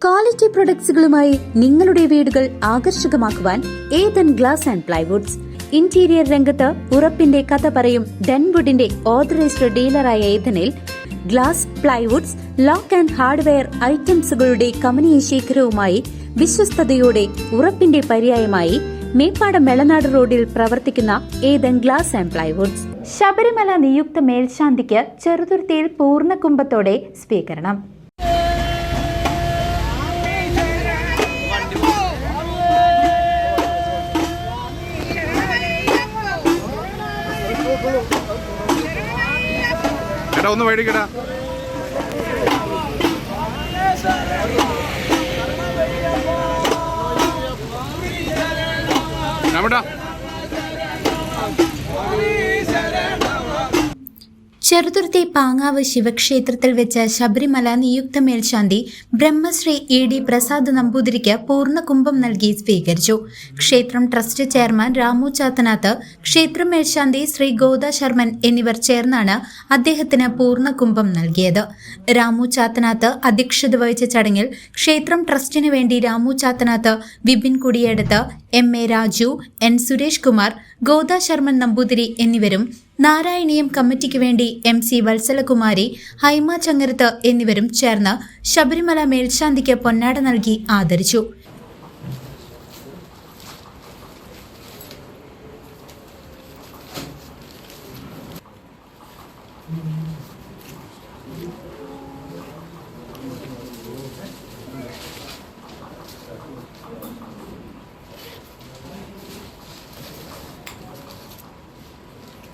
Quality പ്രൊഡക്ട്സുകളുമായി നിങ്ങളുടെ വീടുകൾ ആകർഷകമാക്കുവാൻ Ethan glass and plywoods interior രംഗത്ത് ഉറപ്പിന്റെ കഥ പറയും ഡെൻവുഡിന്റെ ഓതറൈസ്ഡ് ഡീലറായ ഏതനിൽ glass plywoods lock and hardware ഐറ്റംസുകളുടെ കമനീയ ശേഖരവുമായി വിശ്വസ്തയോടെ ഉറപ്പിന്റെ പര്യായമായി മേപ്പാടം മെളനാട് റോഡിൽ പ്രവർത്തിക്കുന്ന Ethan glass and plywoods Sabarimala നിയുക്ത മേൽശാന്തിക്ക് ചെറുതുരുത്തിയിൽ പൂർണ കുംഭത്തോടെ സ്വീകരണം. എടാ ഒന്ന് മേടിക്കടാ നമ്മടാ ചെറുതുരുത്തി പാങ്ങാവ് ശിവക്ഷേത്രത്തിൽ വെച്ച ശബരിമല നിയുക്ത മേൽശാന്തി ബ്രഹ്മശ്രീ ഇ ഡി പ്രസാദ് നമ്പൂതിരിക്ക് പൂർണ കുംഭം നൽകി സ്വീകരിച്ചു. ക്ഷേത്രം ട്രസ്റ്റ് ചെയർമാൻ രാമു ചാത്തനാത്ത് ക്ഷേത്ര മേൽശാന്തി ശ്രീ ഗോദ ശർമ്മൻ എന്നിവർ ചേർന്നാണ് അദ്ദേഹത്തിന് പൂർണ കുംഭം നൽകിയത്. രാമു ചാത്തനാത്ത് അധ്യക്ഷത വഹിച്ച ചടങ്ങിൽ ക്ഷേത്രം ട്രസ്റ്റിനു വേണ്ടി Ramu Chathanath Vipin Kudiyeduth M A Raju N Suresh Kumar Goda Sharman Namboothiri എന്നിവരും നാരായണീയം കമ്മിറ്റിക്ക് വേണ്ടി എം സി വത്സലകുമാരി ഹൈമ ചങ്ങരത്ത് എന്നിവരും ചേർന്ന് ശബരിമല മേൽശാന്തിക്ക് പൊന്നാട നൽകി ആദരിച്ചു.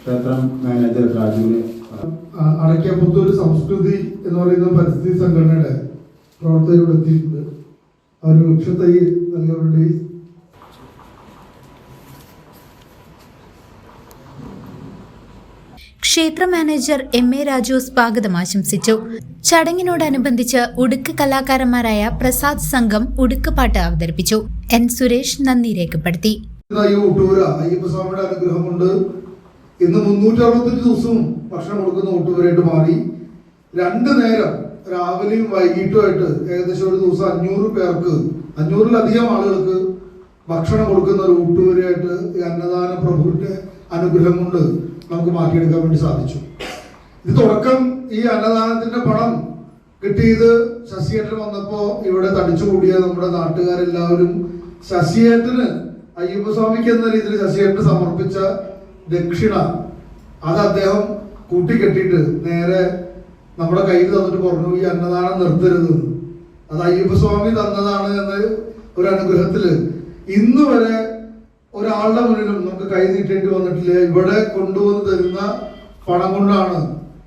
ക്ഷേത്രം മാനേജർ രാജുവിനെ അടക്കിയ അടയ്ക്കപ്പുത്തൂർ സംസ്കൃതി എന്ന് പറയുന്ന പരിസ്ഥിതി സംഘടനയുടെ പ്രവർത്തകരോട് എത്തിയിട്ടുണ്ട്. അവർ വൃക്ഷത്തൈ നൽകിയവരുടെ ക്ഷേത്ര മാനേജർ എം എ രാജു സ്വാഗതം ആശംസിച്ചു. ചടങ്ങിനോടനുബന്ധിച്ച് ഉടുക്ക് കലാകാരന്മാരായ പ്രസാദ് സംഘം ഉടുക്ക് പാട്ട് അവതരിപ്പിച്ചു. എൻ സുരേഷ് നന്ദി രേഖപ്പെടുത്തി. അയ്യപ്പസ്വാമിയുടെ അനുഗ്രഹം കൊണ്ട് ഇന്ന് മുന്നൂറ്റി അറുപത്തഞ്ച് ദിവസവും ഭക്ഷണം കൊടുക്കുന്ന കൂട്ടുകാരായിട്ട് മാറി. രണ്ട് നേരം രാവിലെയും വൈകിട്ടുമായിട്ട് ഏകദേശം ഒരു ദിവസം അഞ്ഞൂറ് പേർക്ക് അഞ്ഞൂറിലധികം ആളുകൾക്ക് ഭക്ഷണം കൊടുക്കുന്ന ഒരു കൂട്ടുകാരായിട്ട് ഈ അന്നദാന പ്രഭുവിന്റെ അനുഗ്രഹം കൊണ്ട് നമുക്ക് മാറ്റിയെടുക്കാൻ വേണ്ടി സാധിച്ചു. ഇത് തുടക്കം ഈ അന്നദാനത്തിന്റെ പണം കിട്ടിയത് ശശിയേട്ടൻ വന്നപ്പോ ഇവിടെ തടിച്ചുകൂടിയ നമ്മുടെ നാട്ടുകാരെല്ലാവരും ശശിയേട്ടന് അയ്യപ്പസ്വാമിക്ക് എന്ന രീതിയിൽ ശശിയേട്ടന് സമർപ്പിച്ച ദക്ഷിണ. അത് അദ്ദേഹം കൂട്ടിക്കെട്ടിയിട്ട് നേരെ നമ്മുടെ കയ്യിൽ തന്നിട്ട് പറഞ്ഞു ഈ അന്നദാനം നിർത്തരുത്. അത് അയ്യപ്പസ്വാമി തന്നതാണ് എന്ന് ഒരു അനുഗ്രഹത്തിൽ ഇന്ന് വരെ ഒരാളുടെ മുന്നിലും നമുക്ക് കൈ നീട്ടേണ്ടി വന്നിട്ടില്ല. ഇവിടെ കൊണ്ടുവന്ന് തരുന്ന പണം കൊണ്ടാണ്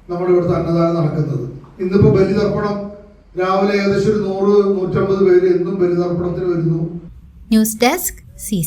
നമ്മുടെ ഇവിടുത്തെ അന്നദാനം നടക്കുന്നത്. ഇന്നിപ്പോ ബലിതർപ്പണം. രാവിലെ ഏകദേശം ഒരു നൂറ് നൂറ്റമ്പത് പേര് എന്നും ബലിതർപ്പണത്തിന് വരുന്നു. News desk C